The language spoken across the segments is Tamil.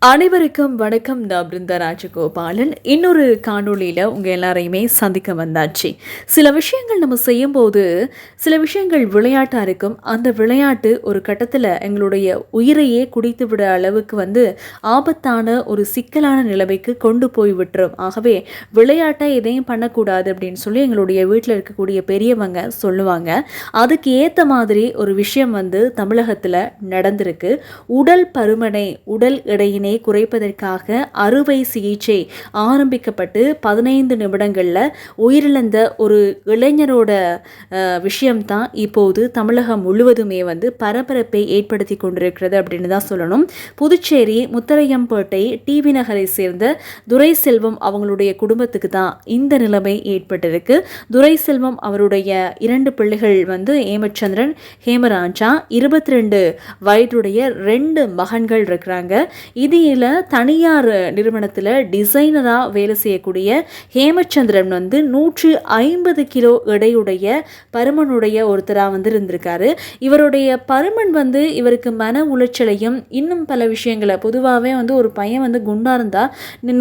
அனைவருக்கும் வணக்கம். நான் பிருந்தா ராஜகோபாலன். இன்னொரு காணொளியில் உங்கள் எல்லாரையுமே சந்திக்க வந்தாச்சு. சில விஷயங்கள் நம்ம செய்யும்போது சில விஷயங்கள் விளையாட்டாக இருக்கும். அந்த விளையாட்டு ஒரு கட்டத்தில் எங்களுடைய உயிரையே குடித்து விட அளவுக்கு வந்து ஆபத்தான ஒரு சிக்கலான நிலைமைக்கு கொண்டு போய் விட்டுரும். ஆகவே விளையாட்டை எதையும் பண்ணக்கூடாது அப்படின்னு சொல்லி எங்களுடைய வீட்டில் இருக்கக்கூடிய பெரியவங்க சொல்லுவாங்க. அதுக்கு ஏற்ற மாதிரி ஒரு விஷயம் வந்து தமிழகத்தில் நடந்திருக்கு. உடல் பருமனை உடல் எடையினை குறைப்பதற்காக அறுவை சிகிச்சை ஆரம்பிக்கப்பட்டு பதினைந்து நிமிடங்களில் உயிரிழந்த ஒரு இளைஞரோட விஷயம்தான் இப்போது தமிழகம் முழுவதுமே வந்து பரபரப்பை ஏற்படுத்தி கொண்டிருக்கிறது அப்படின்னு தான் சொல்லணும். புதுச்சேரி முத்தரையம்பேட்டை டிவி நகரை சேர்ந்த துரை செல்வம் அவங்களுடைய குடும்பத்துக்கு தான் இந்த நிலைமை ஏற்பட்டிருக்கு. துரை செல்வம் அவருடைய இரண்டு பிள்ளைகள் வந்து ஏமச்சந்திரன் ஹேமராஜா இருபத்தி ரெண்டு வயதுடைய ரெண்டு மகன்கள் இருக்கிறாங்க. இது இதில் தனியார் நிறுவனத்தில் டிசைனராக வேலை செய்யக்கூடிய ஹேமச்சந்திரன் வந்து நூற்றி ஐம்பது கிலோ எடையுடைய பருமனுடைய ஒருத்தராக வந்து இருந்திருக்காரு. இவருடைய பருமன் வந்து இவருக்கு மன உளைச்சலையும் இன்னும் பல விஷயங்களை பொதுவாகவே வந்து ஒரு பையன் வந்து குண்டாக இருந்தால்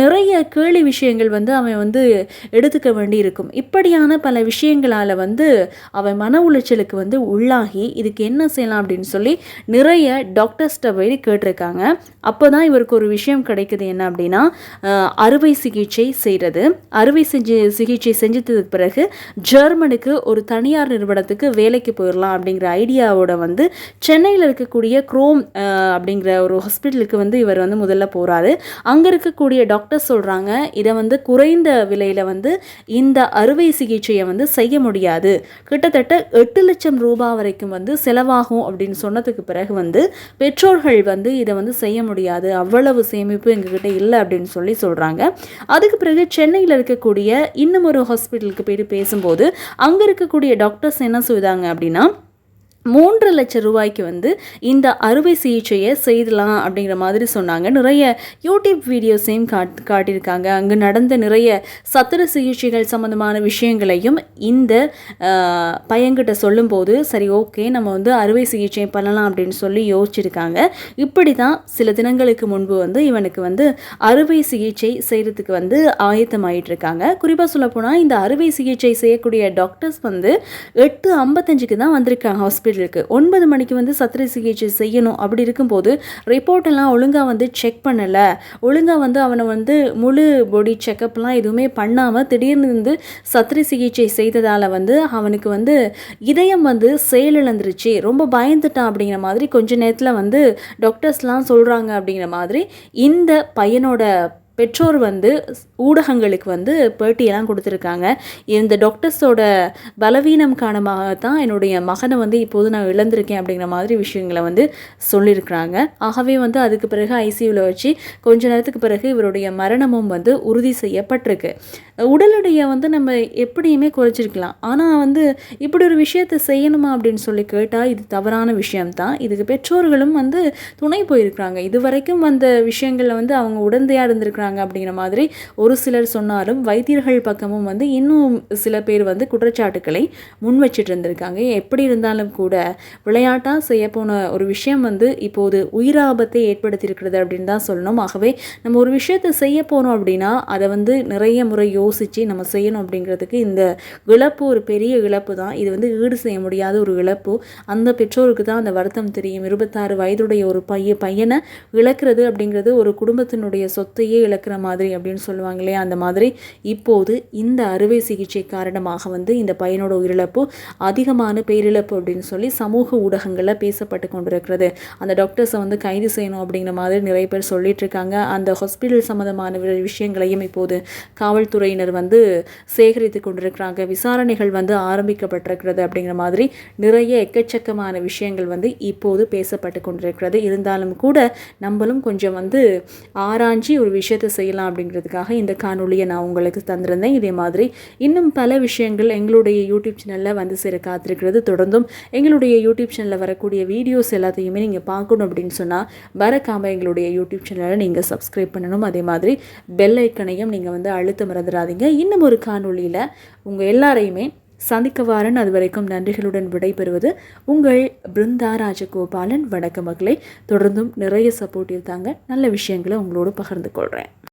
நிறைய கேலி விஷயங்கள் வந்து அவன் வந்து எடுத்துக்க வேண்டி இருக்கும் இப்படியான பல விஷயங்களால் வந்து அவன் மன உளைச்சலுக்கு வந்து உள்ளாகி இதுக்கு என்ன செய்யலாம் அப்படின்னு சொல்லி நிறைய டாக்டர்ஸ்கிட்ட போய் கேட்டிருக்காங்க. அப்போ தான் இவருக்கு ஒரு விஷயம் கிடைக்குது என்ன அப்படின்னா அறுவை சிகிச்சை செய்கிறது அறுவை செஞ்சு சிகிச்சை செஞ்சதுக்கு பிறகு ஜெர்மனுக்கு ஒரு தனியார் நிறுவனத்துக்கு வேலைக்கு போயிடலாம் அப்படிங்கிற ஐடியாவோட வந்து சென்னையில் இருக்கக்கூடிய குரோம் அப்படிங்கிற ஒரு ஹாஸ்பிட்டலுக்கு வந்து இவர் வந்து முதல்ல போகிறாரு அங்கே இருக்கக்கூடிய டாக்டர் சொல்கிறாங்க இதை வந்து குறைந்த விலையில் வந்து இந்த அறுவை சிகிச்சையை வந்து செய்ய முடியாது. கிட்டத்தட்ட எட்டு லட்சம் ரூபாய் வரைக்கும் வந்து செலவாகும் அப்படின்னு சொன்னதுக்கு பிறகு வந்து பெற்றோர்கள் வந்து இதை வந்து செய்ய முடியாது. அவ்வளவு சேமிப்பு எங்ககிட்ட இல்லை அப்படின்னு சொல்லி சொல்கிறாங்க அதுக்கு பிறகு சென்னையில் இருக்கக்கூடிய இன்னும் ஒரு ஹாஸ்பிட்டலுக்கு போயிட்டு பேசும்போது அங்கே இருக்கக்கூடிய டாக்டர்ஸ் என்ன சொல்லுதாங்க அப்படின்னா மூன்று லட்சம் ரூபாய்க்கு வந்து இந்த அறுவை சிகிச்சையை செய்தலாம் அப்படிங்கிற மாதிரி சொன்னாங்க. நிறைய யூடியூப் வீடியோஸையும் காட் காட்டியிருக்காங்க. அங்கே நடந்த நிறைய சத்திர சிகிச்சைகள் சம்மந்தமான விஷயங்களையும் இந்த பையன்கிட்ட சொல்லும்போது சரி ஓகே நம்ம வந்து அறுவை சிகிச்சை பண்ணலாம் அப்படின்னு சொல்லி யோசிச்சிருக்காங்க. இப்படி தான் சில தினங்களுக்கு முன்பு வந்து இவனுக்கு வந்து அறுவை சிகிச்சை செய்கிறதுக்கு வந்து ஆயத்தமாயிட்டு இருக்காங்க குறிப்பாக சொல்லப்போனால் இந்த அறுவை சிகிச்சை செய்யக்கூடிய டாக்டர்ஸ் வந்து எட்டு ஐம்பத்தஞ்சுக்கு தான் வந்திருக்காங்க இருக்கு. ஒன்பது மணிக்கு வந்து சத்திர சிகிச்சை செய்யணும். அப்படி இருக்கும்போது ரிப்போர்ட் எல்லாம் ஒழுங்காக வந்து செக் பண்ணலை. ஒழுங்காக வந்து அவனை வந்து முழு பாடி செக்கப்லாம் எதுவுமே பண்ணாமல் திடீர்னு வந்து சத்திர சிகிச்சை செய்ததால் வந்து அவனுக்கு வந்து இதயம் வந்து செயலிழந்துருச்சு. ரொம்ப பயந்துட்டான் அப்படிங்கிற மாதிரி கொஞ்ச நேரத்தில் வந்து டாக்டர்ஸ்லாம் சொல்கிறாங்க அப்படிங்கிற மாதிரி இந்த பையனோட பெற்றோர் வந்து ஊடகங்களுக்கு வந்து பேட்டியெல்லாம் கொடுத்துருக்காங்க. இந்த டாக்டர்ஸோட பலவீனம் காரணமாக தான் என்னுடைய மகனை வந்து இப்போது நான் இழந்திருக்கேன் அப்படிங்கிற மாதிரி விஷயங்களை வந்து சொல்லியிருக்கிறாங்க. ஆகவே வந்து அதுக்கு பிறகு ஐசியூவில் வச்சு கொஞ்ச நேரத்துக்கு பிறகு இவருடைய மரணமும் வந்து உறுதி செய்யப்பட்டிருக்கு. உடல் எடையை வந்து நம்ம எப்படியுமே குறைச்சிருக்கலாம். ஆனால் வந்து இப்படி ஒரு விஷயத்தை செய்யணுமா அப்படின்னு சொல்லி கேட்டால் இது தவறான விஷயம்தான். இதுக்கு பெற்றோர்களும் வந்து துணை போயிருக்கிறாங்க. இது வரைக்கும் வந்த விஷயங்களில் வந்து அவங்க உடந்தையாக இருந்திருக்கிறாங்க அப்படிங்கிற மாதிரி ஒரு சிலர் சொன்னாலும் வைத்தியர்கள் பக்கமும் வந்து இன்னும் சில பேர் வந்து குற்றச்சாட்டுக்களை முன் வச்சிட்டு இருந்திருக்காங்க. எப்படி இருந்தாலும் கூட விளையாட்டாக செய்ய போன ஒரு விஷயம் வந்து இப்போது உயிராபத்தை ஏற்படுத்தியிருக்கிறது அப்படின்னு தான் சொல்லணும். ஆகவே நம்ம ஒரு விஷயத்தை செய்ய போனோம் அப்படின்னா அதை வந்து நிறைய முறையோ யோசித்து நம்ம செய்யணும் அப்படிங்கிறதுக்கு இந்த இழப்பு ஒரு பெரிய இழப்பு தான். இது வந்து ஈடு செய்ய முடியாத ஒரு இழப்பு. அந்த பெற்றோருக்கு தான் அந்த வருத்தம் தெரியும். இருபத்தாறு வயதுடைய ஒரு பைய பையனை இழக்கிறது அப்படிங்கிறது ஒரு குடும்பத்தினுடைய சொத்தையே இழக்கிற மாதிரி அப்படின்னு சொல்லுவாங்க இல்லையா? அந்த மாதிரி இப்போது இந்த அறுவை சிகிச்சை காரணமாக வந்து இந்த பையனோட உயிரிழப்பு அதிகமான பேரிழப்பு அப்படின்னு சொல்லி சமூக ஊடகங்களில் பேசப்பட்டு கொண்டிருக்கிறது. அந்த டாக்டர்ஸை வந்து கைது செய்யணும் அப்படிங்கிற மாதிரி நிறைய பேர் சொல்லிட்டு இருக்காங்க. அந்த ஹாஸ்பிட்டல் சம்மந்தமான வி- விஷயங்களையும் இப்போது துறையினர் வந்து சேகரித்து கொண்டிருக்கிறாங்க. விசாரணைகள் வந்து ஆரம்பிக்கப்பட்டிருக்கிறது அப்படிங்கிற மாதிரி நிறைய எக்கச்சக்கமான விஷயங்கள் வந்து இப்போது பேசப்பட்டு கொண்டிருக்கிறது. இருந்தாலும் கூட நம்மளும் கொஞ்சம் வந்து ஆராய்ஞ்சி ஒரு விஷயத்தை செய்யலாம் அப்படிங்கிறதுக்காக இந்த காணொலியை நான் உங்களுக்கு தந்திருந்தேன். இதே மாதிரி இன்னும் பல விஷயங்கள் எங்களுடைய யூடியூப் சேனலில் வந்து சேர காத்திருக்கிறது. தொடர்ந்தும் எங்களுடைய யூடியூப் சேனலில் வரக்கூடிய வீடியோஸ் எல்லாத்தையுமே நீங்கள் பார்க்கணும் அப்படின்னு சொன்னால் மறக்காமல் எங்களுடைய யூடியூப் சேனலை நீங்கள் சப்ஸ்கிரைப் பண்ணணும். அதே மாதிரி பெல் ஐக்கனையும் நீங்கள் வந்து அழுத்த மறந்துடாதீங்க. இன்னும் ஒரு காணொளியில் உங்கள் எல்லாரையுமே சந்திக்க வாரன் அது வரைக்கும் நன்றிகளுடன் விடைபெறுவது உங்கள் பிருந்தா ராஜகோபாலன். வணக்க மக்களை தொடர்ந்தும் நிறைய சப்போர்ட் இருந்தாங்க நல்ல விஷயங்களை உங்களோடு பகிர்ந்து கொள்கிறேன்